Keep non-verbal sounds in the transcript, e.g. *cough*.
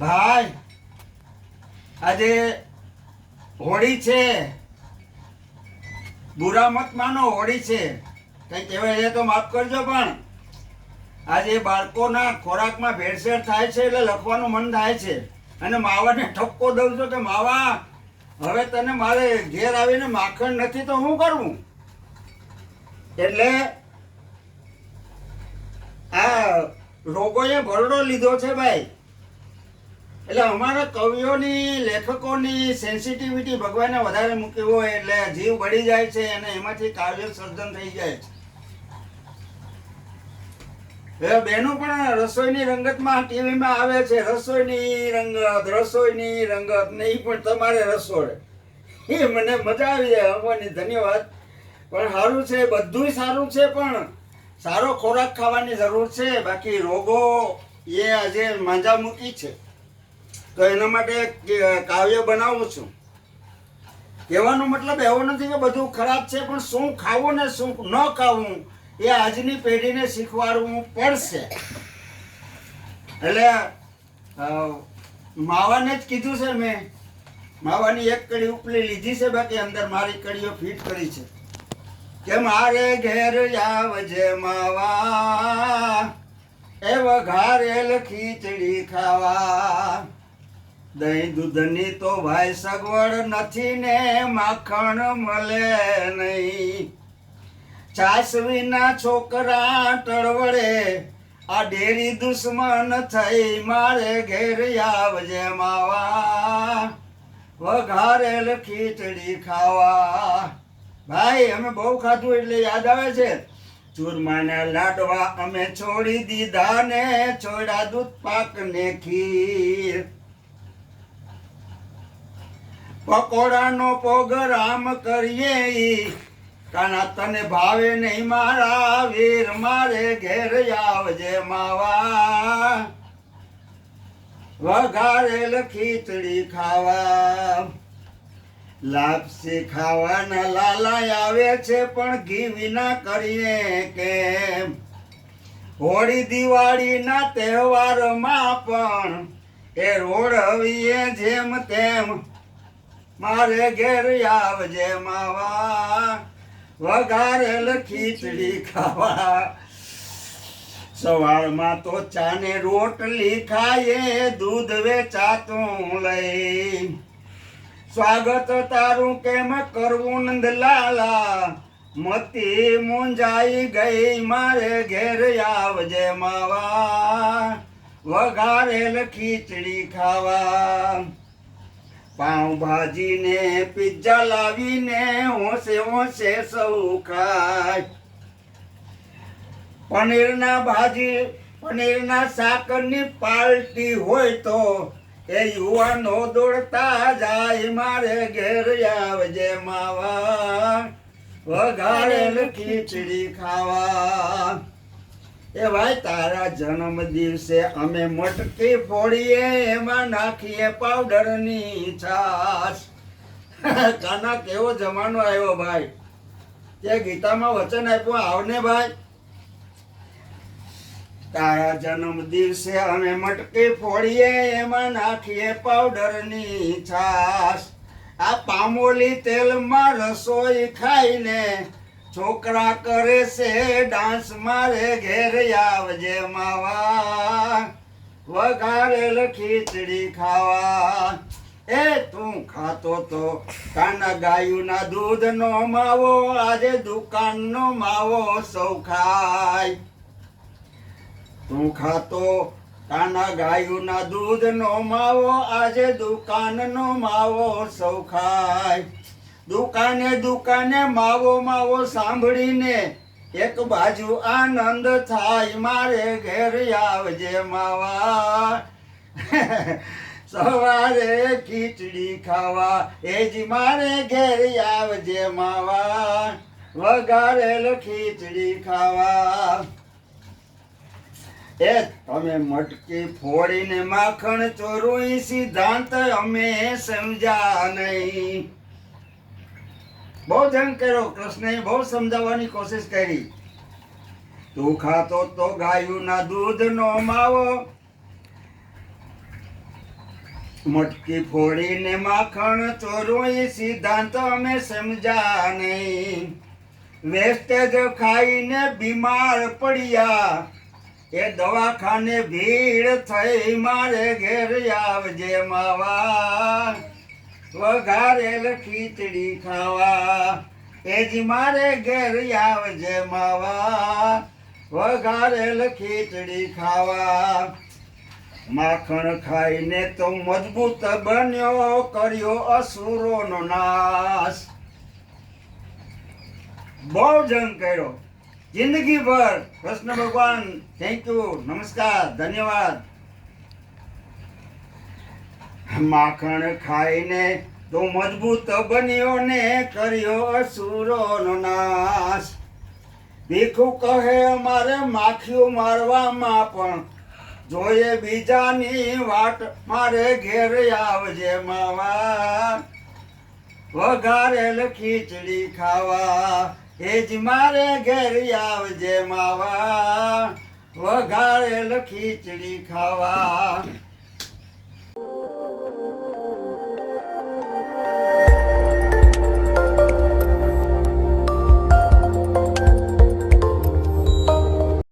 ભાઈ, આજે હોળી છે. બુરા મત માનો, હોળી છે. કઈ કહેવાય એ તો માફ કરજો પણ. આજે બાળકોના ખોરાકમાં ભેળસેળ થાય છે એટલે લખવાનું મન થાય છે. અને માવાને ઠપકો દઉં છું કે માવા, હવે તને મારે ઘેર આવીને માખણ નથી તો હું કરવું એટલે આ રોગોએ ભરડો લીધો છે ભાઈ. એટલે અમારા કવિઓની, લેખકોની સેન્સિટિવિટી ભગવાને વધારે મૂકી હોય એટલે જીવ બળી જાય છે અને એમાંથી કાવ્ય સર્જન થઈ જાય છે. બેનો પણ રસોઈની રંગતમાં ટીવીમાં આવે છે, રસોઈની રંગત રસોઈની રંગત, ને એ પણ તમારે રસોડે. એ મને મજા આવી જાય આવવાની ધન્યવાદ. પણ સારું છે, બધુંય સારું છે, પણ સારો ખોરાક ખાવાની જરૂર છે. બાકી રોગો એ આજે માંજા મૂકી છે. તો એના માટે કાવ્ય બનાવું છું. કહેવાનો મતલબ એવો નથી કે બધું ખરાબ છે, પણ શું ખાવું ને શું ન ખાવું એ આજની પેઢીને શીખવાડવું પડશે. એટલે માવાને જ કીધું છે મેં. માવાની એક કડી ઉપલી લીધી છે, બાકી અંદર મારી કડીઓ ફિટ કરી છે. કે મારે ઘેર આવજે માવા, એ વઘારેલ ખીચડી ખાવા. દહીં દૂધની તો ભાઈ સગવડ નથી ને માખણ મળે નહીં. છાસ વિના છોકરા ટળવડે આ ડેરી દુશ્મન થઈ મારે ઘેર આવજે માવા. વઘારેલ ખીચડી ખાવા. ભાઈ, અમે બહુ ખાધું એટલે યાદ આવે છે? ચૂરમાના લાડવા અમે છોડી દીધા ને છોડ્યા દૂધ પાક ને ખીર. પકોડાનો પોગરામ કરીએ. કાના તને ભાવે નહીં મારા વીર, મારે ઘેર આવજે માવા. વઘારેલ ખીચડી ખાવા. લાપસી ખાવાના લાલા આવે છે, પણ ઘી વિના કરીએ કેમ? હોળી દિવાળીના તહેવારમાં પણ એ રોડવીએ જેમ તેમ. મારે ઘેર આવજે માવા. વઘારેલ ખીચડી ખાવા. સવારમાં તો ચાને રોટલી ખાઈએ, દૂધ વેચાતું લઈ. સ્વાગત તારું કેમ કરવું નંદલાલા? મતી મુંજાઈ ગઈ, મારે ઘેર આવજે માવા. વઘારેલ ખીચડી ખાવા. પાઉંભાજી ને પિઝા લાવીને હોશે હોશે સૌ ખાય. પનીરના ભાજી, પનીરના સાકરની પાર્ટી હોય તો એ યુવાનો દોડતા જાય મારે ઘેર આવજે માવા. વઘારેલ ખીચડી ખાવા. એ ભાઈ તારા જન્મ દિવસે અમે મટકી ફોડીએ, એમાં નાખીએ પાવડરની છાશ. કાના, કેવો જમાનો આવ્યો ભાઈ? તે ગીતામાં વચન આપ્યું આવને ભાઈ. તારા જન્મ દિવસે અમે મટકી ફોડીએ, એમાં નાખીએ પાવડરની છાશ. આ પામોલી તેલમાં રસોઈ ખાઈને છોકરા કરે છે, ડાન્સ મારે ઘેર આવજે માવા. વઘારેલ ખીચડી ખાવા. એ તું ખાતો તો કાના ગાયુના દૂધનો માવો, આજે દુકાનનો માવો સૌ ખાય. તું ખાતો કાના ગાયુના દૂધનો માવો, આજે દુકાનનો માવો સૌ ખાય. દુકાને દુકાને માવો માવો સાંભળીને એક બાજુ આનંદ થાય, મારે ઘેર આવજે માવા. *laughs* સવારે ખીચડી ખાવા, એ જ મારે ઘેર આવજે માવા. વઘારેલ ખીચડી ખાવા. એ તમે મટકી ફોડીને માખણ ચોરું સિદ્ધાંત અમે સમજ્યા નહીં બહુ જંગ કર્યો, કૃષ્ણએ બહુ સમજાવવાની કોશિશ કરી. તું ખાતો તો દૂધ દૂધનો માવો. મટકી ફોડીને માખણ ચોરું સિદ્ધાંત અમે સમજ્યા નહીં વેસ્ટેજ ખાઈને બીમાર પડ્યા. એ દવાખાને ભીડ થઈ, મારે ઘેર આવજે માવા. વઘારેલ ખીચડી ખાવા. એજી મારે ઘેર આવજે માવા. વઘારેલ ખીચડી ખાવા. માખણ ખાઈને તો મજબૂત બન્યો, કર્યો અસુરોનો નાશ. બહુ જંગ કર્યો. જિંદગીભર. કૃષ્ણ ભગવાન થેન્ક યુ નમસ્કાર, ધન્યવાદ. માખણ ખાઈને તો મજબૂત બન્યો ને કર્યો અસુરોનો નાશ. ભીખું કહે, મારે માખીઓ મારવામાં પણ જોઈએ બીજાની વાટ. મારે ઘેર આવજે માવા. વઘારેલ ખીચડી ખાવા. એ જ મારે ઘેર આવજે માવા. વઘારેલ ખીચડી ખાવા.